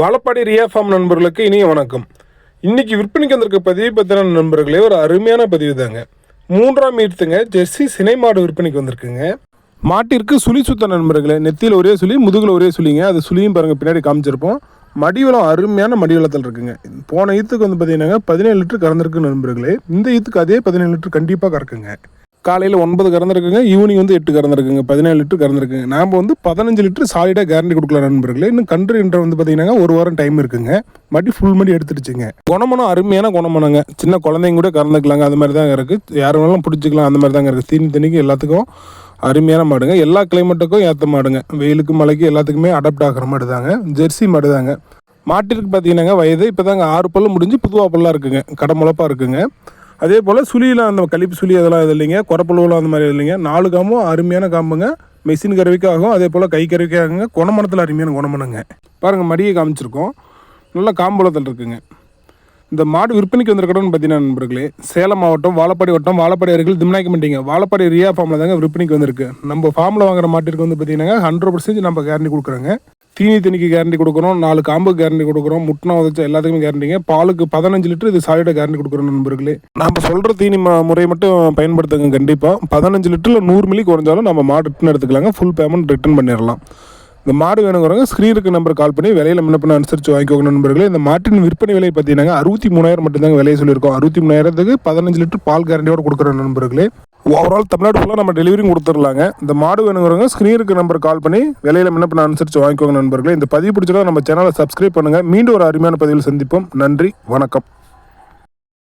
வாழப்பாடி ரியாஃபார்ம் நண்பர்களுக்கு இனிய வணக்கம். இன்னைக்கு விற்பனைக்கு வந்திருக்க பதிவு பற்றின நண்பர்களே ஒரு அருமையான பதிவு தாங்க. மூன்றாம் ஈர்த்துங்க ஜெர்சி சினை மாடு விற்பனைக்கு வந்திருக்குங்க. மாட்டிற்கு சுழி சுத்த நண்பர்களே நெத்தியில் ஒரே சுழி முதுகில் ஒரே சுழிங்க. அது சுழியும் பாருங்கள் பின்னாடி காமிச்சிருப்போம். மடிவளம் அருமையான மடிவளத்தில் இருக்குங்க. போன ஈத்துக்கு வந்து பார்த்தீங்கன்னா பதினேழு லிட்டர் கறந்துருக்கு நண்பர்களே. இந்த ஈத்துக்கு அதே பதினேழு லிட்டர் கண்டிப்பாக கறக்குங்க. காலையில் ஒன்பது கறந்துருக்குங்க ஈவினிங் வந்து எட்டு கறந்துருக்குங்க பதினேழு லிட்டர் கறந்துருக்குங்க. நாம் வந்து பதினஞ்சு லிட்டர் சாலிடாக கேரண்டி கொடுக்கலாம் நண்பர்களே. இன்னும் கன்று வந்து பார்த்தீங்கன்னா ஒரு வாரம் டைம் இருக்குங்க. மறுபடி ஃபுல் மடி எடுத்துடுச்சுங்க குணமனம் அருமையான குணமனங்க. சின்ன குழந்தைங்க கூட கறந்துக்கலாங்க அது மாதிரி தாங்க இருக்குது யார் வேணாலும் பிடிச்சிக்கலாம் அந்த மாதிரி தாங்க இருக்குது தீனி தண்ணிக்கு எல்லாத்துக்கும் அருமையான மாடுங்க. எல்லா கிளைமேட்டுக்கும் ஏற்ற மாடுங்க. வெயிலுக்கு மழைக்கு எல்லாத்துக்குமே அடாப்ட் ஆகிற மாடு தாங்க ஜெர்சி மாடு தாங்க மாட்டிற்கு பார்த்தீங்கன்னாங்க வயது இப்போ தாங்க ஆறு பல்லு முடிஞ்சு புதுவா பல்லாக இருக்குங்க. கடமுளப்பாக இருக்குங்க. அதே போல் சுழியெலாம் அந்த கழிப்பு சுழி அதெல்லாம் இது இல்லைங்க. குறப்பழுவெல்லாம் அந்த மாதிரி இல்லைங்க. நாலு காம்பும் அருமையான காம்புங்க. மெஷின் கருவிக்காகும் அதே போல் கை கருவிக்காகுங்க. குணமனத்தில் குணமணத்தில் அருமையான குணமணங்க பாருங்கள் மடியை காமிச்சிருக்கோம். நல்ல காம்புலத்தில் இருக்குங்க. இந்த மாடு விற்பனைக்கு வந்திருக்கணும்னு பார்த்தீங்கன்னா நண்பர்களே சேலம் மாவட்டம் வாழப்பாடி வட்டம் வாழப்பாடி அருகில் திம்னாய்க்கு வாழப்பாடி ரியா ஃபார்மில் தாங்க விற்பனைக்கு வந்திருக்கு. நம்ம ஃபார்மில் வாங்குற மாட்டிற்கு வந்து பார்த்தீங்கன்னா ஹண்ட்ரட் பர்சன்டேஜ் நம்ம கேரண்டி கொடுக்குறாங்க. தீனி தண்ணிக்கு கேரண்டி கொடுக்குறோம் நாலு காம்புக்கு கேரண்டி கொடுக்குறோம் முட்டினா உதச்ச எல்லாத்துக்குமே கேரண்டிங்க பாலுக்கு பதினஞ்சு லிட்டர் இது சாலிடாக கேரண்டி கொடுக்குறோம் நண்பர்களே. நம்ம சொல்கிற தீனி ம- முறையை மட்டும் பயன்படுத்துங்க கண்டிப்பாக பதினஞ்சு லிட்டரில் நூறு மில்லி குறைஞ்சாலும் நம்ம மாடு ரிட்டன் எடுத்துக்கலாங்க. ஃபுல் பேமெண்ட் ரிட்டர்ன் பண்ணிடலாம். இந்த மாடு வேணுங்கிறவங்க ஸ்க்ரீனுக்கு நம்பர் கால் பண்ணி விலையில முன்னப்பின அனுசரிச்சு அனுசரித்து வாங்கிக்கோங்க நண்பர்களே. இந்த மாட்டின் விற்பனை விலை பார்த்தீங்கன்னா அறுபத்தி மூணாயிரம் மட்டும்தாங்க விலையை சொல்லியிருக்கோம். அறுபத்தி மூணாயிரத்துக்கு பதினஞ்சு லிட்டர் பால் கேரண்டியோடு கொடுக்குற நண்பர்களே. ஓவரால் தமிழ்நாடு ஃபுல்லாக நம்ம டெலிவரியும் கொடுத்துடலாங்க. இந்த மாடு வேணுங்கிறவங்க ஸ்க்ரீனுக்கு நம்பர் கால் பண்ணி விலையில முன்ன பின்ன அனுசரித்து வாங்கிக்கோங்க நண்பர்களே. இந்த பதிவு பிடிச்சதா நம்ம சேனலை சப்ஸ்கிரைப் பண்ணுங்கள் மீண்டும் ஒரு அருமையான பதிவில் சந்திப்போம். நன்றி. வணக்கம்.